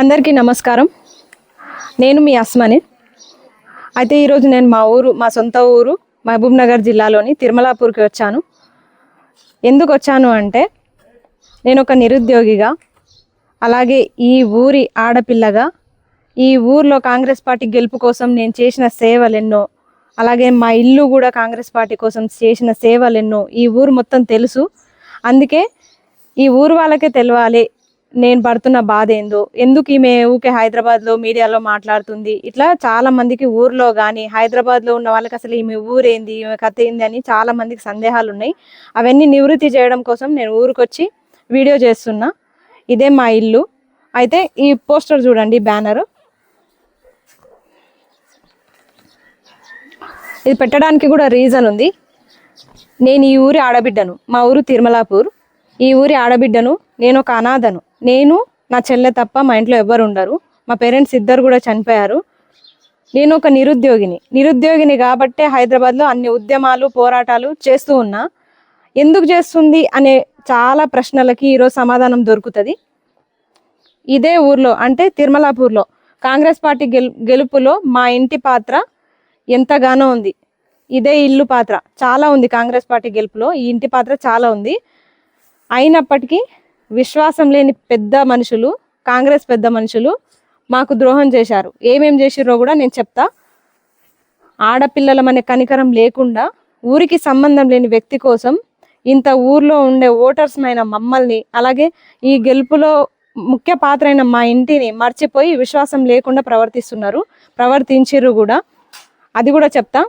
అందరికీ నమస్కారం. నేను మీ అస్మని. అయితే ఈరోజు నేను మా ఊరు మా సొంత ఊరు మహబూబ్ నగర్ జిల్లాలోని తిరుమలాపూర్కి వచ్చాను. ఎందుకు వచ్చాను అంటే నేను ఒక నిరుద్యోగిగా అలాగే ఈ ఊరి ఆడపిల్లగా ఈ ఊర్లో కాంగ్రెస్ పార్టీ గెలుపు కోసం నేను చేసిన సేవలు ఎన్నో అలాగే మా ఇల్లు కూడా కాంగ్రెస్ పార్టీ కోసం చేసిన సేవలు ఎన్నో ఈ ఊరు మొత్తం తెలుసు. అందుకే ఈ ఊరు వాళ్ళకే తెలవాలి నేను పడుతున్న బాధ ఏందో? ఎందుకు ఈమె ఊకే హైదరాబాద్లో మీడియాలో మాట్లాడుతుంది? ఇట్లా చాలా మందికి ఊర్లో కానీ హైదరాబాద్లో ఉన్న వాళ్ళకి అసలు ఈమె ఊరేంది ఈమె కథ ఏంది అని చాలా మందికి సందేహాలు ఉన్నాయి. అవన్నీ నివృత్తి చేయడం కోసం నేను ఊరికొచ్చి వీడియో చేస్తున్నా. ఇదే మా ఇల్లు. అయితే ఈ పోస్టర్ చూడండి బ్యానరు. ఇది పెట్టడానికి కూడా రీజన్ ఉంది. నేను ఈ ఊరి ఆడబిడ్డను. మా ఊరు తిరుమలాపూర్. ఈ ఊరి ఆడబిడ్డను నేను ఒక అనాథను. నేను నా చెల్లె తప్ప మా ఇంట్లో ఎవ్వరు ఉండరు. మా పేరెంట్స్ ఇద్దరు కూడా చనిపోయారు. నేను ఒక నిరుద్యోగిని. నిరుద్యోగిని కాబట్టే హైదరాబాద్లో అన్ని ఉద్యమాలు పోరాటాలు చేస్తూ ఉన్నా. ఎందుకు చేస్తుంది అనే చాలా ప్రశ్నలకి ఈరోజు సమాధానం దొరుకుతుంది. ఇదే ఊర్లో అంటే తిరుమలాపూర్లో కాంగ్రెస్ పార్టీ గెలు గెలుపులో మా ఇంటి పాత్ర ఎంతగానో ఉంది. ఇదే ఇల్లు పాత్ర. చాలా ఉంది కాంగ్రెస్ పార్టీ గెలుపులో. ఈ ఇంటి పాత్ర చాలా ఉంది. అయినప్పటికీ విశ్వాసం లేని పెద్ద మనుషులు కాంగ్రెస్ పెద్ద మనుషులు మాకు ద్రోహం చేశారు. ఏమేం చేసిర్రో కూడా నేను చెప్తా. ఆడపిల్లలమనే కనికరం లేకుండా ఊరికి సంబంధం లేని వ్యక్తి కోసం ఇంత ఊర్లో ఉండే ఓటర్స్ అయిన మమ్మల్ని అలాగే ఈ గెలుపులో ముఖ్య పాత్ర అయిన మా ఇంటిని మర్చిపోయి విశ్వాసం లేకుండా ప్రవర్తిస్తున్నారు ప్రవర్తించిర్రు కూడా. అది కూడా చెప్తా.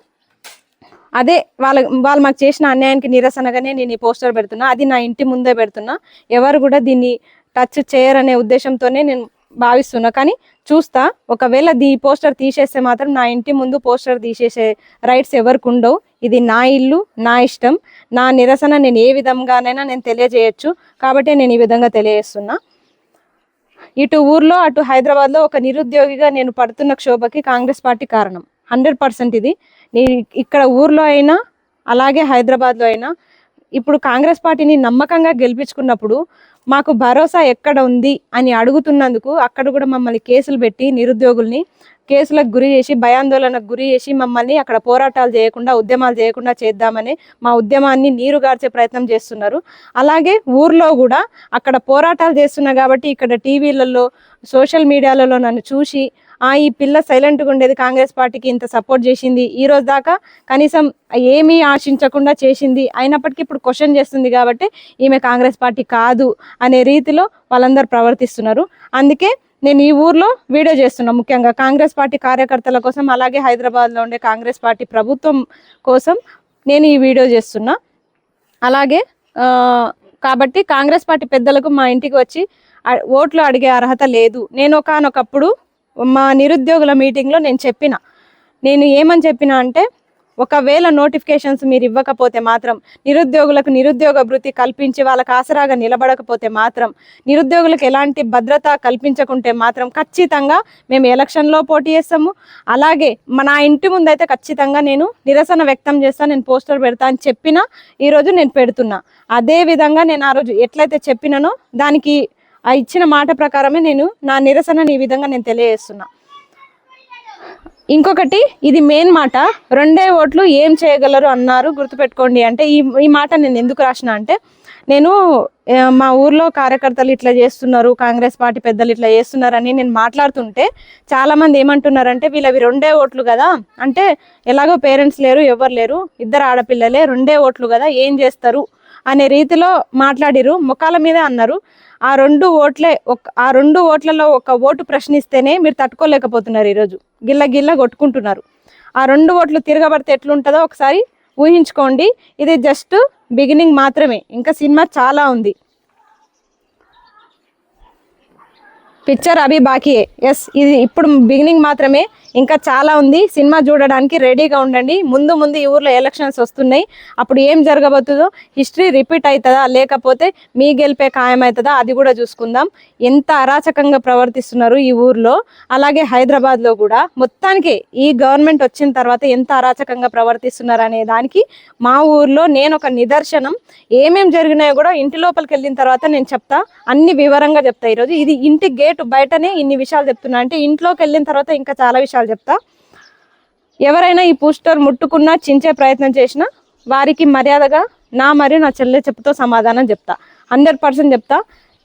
అదే వాళ్ళ వాళ్ళు మాకు చేసిన అన్యాయానికి నిరసనగానే నేను ఈ పోస్టర్ పెడుతున్నా. అది నా ఇంటి ముందే పెడుతున్నా. ఎవరు కూడా దీన్ని టచ్ చేయరనే ఉద్దేశంతోనే నేను భావిస్తున్నా. కానీ చూస్తా ఒకవేళ దీ పోస్టర్ తీసేస్తే మాత్రం నా ఇంటి ముందు పోస్టర్ తీసేసే రైట్స్ ఎవరికి ఉండవు. ఇది నా ఇల్లు నా ఇష్టం. నా నిరసన నేను ఏ విధంగానైనా నేను తెలియజేయచ్చు. కాబట్టి నేను ఈ విధంగా తెలియజేస్తున్నా. ఇటు ఊర్లో అటు హైదరాబాద్లో ఒక నిరుద్యోగిగా నేను పడుతున్న క్షోభకి కాంగ్రెస్ పార్టీ కారణం. హండ్రెడ్ పర్సెంట్ ఇది. నీ ఇక్కడ ఊర్లో అయినా అలాగే హైదరాబాద్లో అయినా ఇప్పుడు కాంగ్రెస్ పార్టీని నమ్మకంగా గెలిపించుకున్నప్పుడు మాకు భరోసా ఎక్కడ ఉంది అని అడుగుతున్నందుకు అక్కడ కూడా మమ్మల్ని కేసులు పెట్టి నిరుద్యోగుల్ని కేసులకు గురి చేసి భయాందోళనకు గురి చేసి మమ్మల్ని అక్కడ పోరాటాలు చేయకుండా ఉద్యమాలు చేయకుండా చేద్దామని మా ఉద్యమాన్ని నీరుగార్చే ప్రయత్నం చేస్తున్నారు. అలాగే ఊర్లో కూడా అక్కడ పోరాటాలు చేస్తున్నా కాబట్టి ఇక్కడ టీవీలలో సోషల్ మీడియాలలో నన్ను చూసి ఈ పిల్ల సైలెంట్గా ఉండేది కాంగ్రెస్ పార్టీకి ఇంత సపోర్ట్ చేసింది ఈ రోజు దాకా కనీసం ఏమీ ఆశించకుండా చేసింది. అయినప్పటికీ ఇప్పుడు క్వశ్చన్ చేస్తుంది కాబట్టి ఈమె కాంగ్రెస్ పార్టీ కాదు అనే రీతిలో వాళ్ళందరూ ప్రవర్తిస్తున్నారు. అందుకే నేను ఈ ఊర్లో వీడియో చేస్తున్నా ముఖ్యంగా. కాంగ్రెస్ పార్టీ కార్యకర్తల కోసం అలాగే హైదరాబాద్లో ఉండే కాంగ్రెస్ పార్టీ ప్రభుత్వం కోసం నేను ఈ వీడియో చేస్తున్నా. అలాగే కాబట్టి కాంగ్రెస్ పార్టీ పెద్దలకు మా ఇంటికి వచ్చి ఓట్లు అడిగే అర్హత లేదు. నేను ఒకనొకప్పుడు మా నిరుద్యోగుల మీటింగ్లో నేను చెప్పిన. నేను ఏమని చెప్పిన అంటే ఒకవేళ నోటిఫికేషన్స్ మీరు ఇవ్వకపోతే మాత్రం నిరుద్యోగులకు నిరుద్యోగ భృతి కల్పించి వాళ్ళకి ఆసరాగా నిలబడకపోతే మాత్రం నిరుద్యోగులకు ఎలాంటి భద్రత కల్పించకుంటే మాత్రం ఖచ్చితంగా మేము ఎలక్షన్లో పోటీ చేస్తాము. అలాగే మన ఇంటి ముందు అయితే ఖచ్చితంగా నేను నిరసన వ్యక్తం చేస్తాను నేను పోస్టర్ పెడతా అని చెప్పిన ఈరోజు నేను పెడుతున్నా. అదే విధంగా నేను ఆ రోజు ఎట్లయితే చెప్పినానో దానికి ఆ ఇచ్చిన మాట ప్రకారమే నేను నా నిరసనని ఈ విధంగా నేను తెలియజేస్తున్నా. ఇంకొకటి ఇది మెయిన్ మాట. రెండే ఓట్లు ఏం చేయగలరు అన్నారు గుర్తుపెట్టుకోండి అంటే ఈ ఈ మాట నేను ఎందుకు రాసిన అంటే నేను మా ఊర్లో కార్యకర్తలు ఇట్లా చేస్తున్నారు కాంగ్రెస్ పార్టీ పెద్దలు ఇట్లా చేస్తున్నారని నేను మాట్లాడుతుంటే చాలామంది ఏమంటున్నారంటే వీళ్ళవి రెండే ఓట్లు కదా అంటే ఎలాగో పేరెంట్స్ లేరు ఎవరు లేరు ఇద్దరు ఆడపిల్లలే రెండే ఓట్లు కదా ఏం చేస్తారు? అనే రీతిలో మాట్లాడిరు ముఖాల మీదే అన్నారు. ఆ రెండు ఓట్లే ఒక ఆ రెండు ఓట్లలో ఒక ఓటు ప్రశ్నిస్తేనే మీరు తట్టుకోలేకపోతున్నారు ఈరోజు. గిల్ల గిల్ల కొట్టుకుంటున్నారు. ఆ రెండు ఓట్లు తిరగబడితే ఎట్లుంటుందో ఒకసారి ఊహించుకోండి. ఇది జస్ట్ బిగినింగ్ మాత్రమే. ఇంకా సినిమా చాలా ఉంది. పిక్చర్ అభి బాకీయే ఎస్ ఇది ఇప్పుడు బిగినింగ్ మాత్రమే. ఇంకా చాలా ఉంది. సినిమా చూడడానికి రెడీగా ఉండండి. ముందు ముందు ఈ ఊర్లో ఎలక్షన్స్ వస్తున్నాయి. అప్పుడు ఏం జరగబోతుందో హిస్టరీ రిపీట్ అవుతుందా? లేకపోతే మీ గెలిపే ఖాయమవుతుందా అది కూడా చూసుకుందాం. ఎంత అరాచకంగా ప్రవర్తిస్తున్నారు ఈ ఊర్లో. అలాగే హైదరాబాద్లో కూడా. మొత్తానికి ఈ గవర్నమెంట్ వచ్చిన తర్వాత ఎంత అరాచకంగా ప్రవర్తిస్తున్నారు అనే దానికి మా ఊర్లో నేను ఒక నిదర్శనం. ఏమేం జరిగినాయో కూడా ఇంటి లోపలికి వెళ్ళిన తర్వాత నేను చెప్తా. అన్ని వివరంగా చెప్తా ఈరోజు. ఇది ఇంటి గేట్ బయట బయటనే ఇన్ని విషయాలు చెప్తున్నా. అంటే ఇంట్లోకి వెళ్ళిన తర్వాత ఇంకా చాలా విషయాలు చెప్తా. ఎవరైనా ఈ పోస్టర్ ముట్టుకున్నా చించే ప్రయత్నం చేసినా వారికి మర్యాదగా నా మరియు నా చెల్లె చెప్పుతో సమాధానం చెప్తా. హండ్రెడ్ పర్సెంట్ చెప్తా.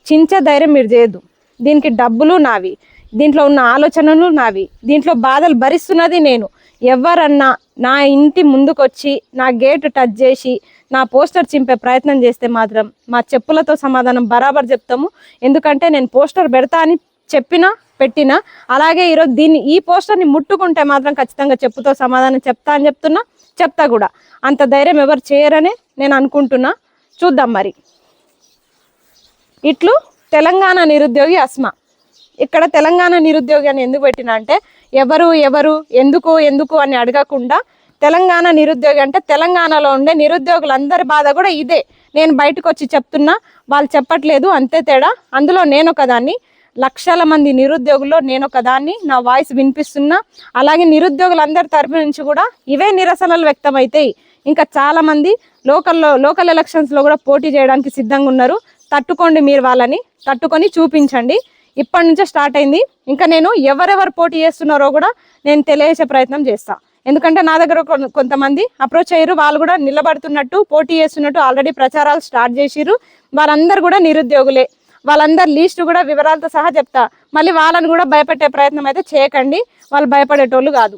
చించే ధైర్యం మీరు చేయదు దీనికి డబ్బులు నావి. దీంట్లో ఉన్న ఆలోచనలు నావి. దీంట్లో బాధలు భరిస్తున్నది నేను. ఎవరన్నా నా ఇంటి ముందుకొచ్చి నా గేట్ టచ్ చేసి నా పోస్టర్ చింపే ప్రయత్నం చేస్తే మాత్రం మా చెప్పులతో సమాధానం బరాబర్ చెప్తాము. ఎందుకంటే నేను పోస్టర్ పెడతా అని చెప్పినా పెట్టినా అలాగే ఈరోజు దీన్ని ఈ పోస్టర్ని ముట్టుకుంటే మాత్రం ఖచ్చితంగా చెప్పుతో సమాధానం చెప్తా అని చెప్తున్నా చెప్తా కూడా. అంత ధైర్యం ఎవరు చేయరనే నేను అనుకుంటున్నా. చూద్దాం మరి. ఇట్లు తెలంగాణ నిరుద్యోగి అస్మా. ఇక్కడ తెలంగాణ నిరుద్యోగాన్ని ఎందుకు పెట్టినా అంటే ఎవరు ఎవరు ఎందుకు ఎందుకు అని అడగకుండా తెలంగాణ నిరుద్యోగి అంటే తెలంగాణలో ఉండే నిరుద్యోగులందరి బాధ కూడా ఇదే. నేను బయటకు వచ్చి చెప్తున్నా వాళ్ళు చెప్పట్లేదు అంతే తేడా. అందులో నేను ఒకదాన్ని లక్షల మంది నిరుద్యోగుల్లో నేను ఒకదాన్ని నా వాయిస్ వినిపిస్తున్నా. అలాగే నిరుద్యోగులందరి తరపు నుంచి కూడా ఇవే నిరసనలు వ్యక్తమవుతాయి. ఇంకా చాలామంది లోకల్లో లోకల్ ఎలక్షన్స్లో కూడా పోటీ చేయడానికి సిద్ధంగా ఉన్నారు. తట్టుకోండి మీరు వాళ్ళని తట్టుకొని చూపించండి. ఇప్పటి నుంచే స్టార్ట్ అయింది. ఇంకా నేను ఎవరెవరు పోటీ చేస్తున్నారో కూడా నేను తెలియజేసే ప్రయత్నం చేస్తా. ఎందుకంటే నా దగ్గర కొంతమంది అప్రోచ్ అయ్యారు. వాళ్ళు కూడా నిలబడుతున్నట్టు పోటీ చేస్తున్నట్టు ఆల్రెడీ ప్రచారాలు స్టార్ట్ చేసిర్రు. వాళ్ళందరూ కూడా నిరుద్యోగులే. వాళ్ళందరి లీస్ట్ కూడా వివరాలతో సహా చెప్తా. మళ్ళీ వాళ్ళని కూడా భయపెట్టే ప్రయత్నం అయితే చేయకండి. వాళ్ళు భయపడేటోళ్ళు కాదు.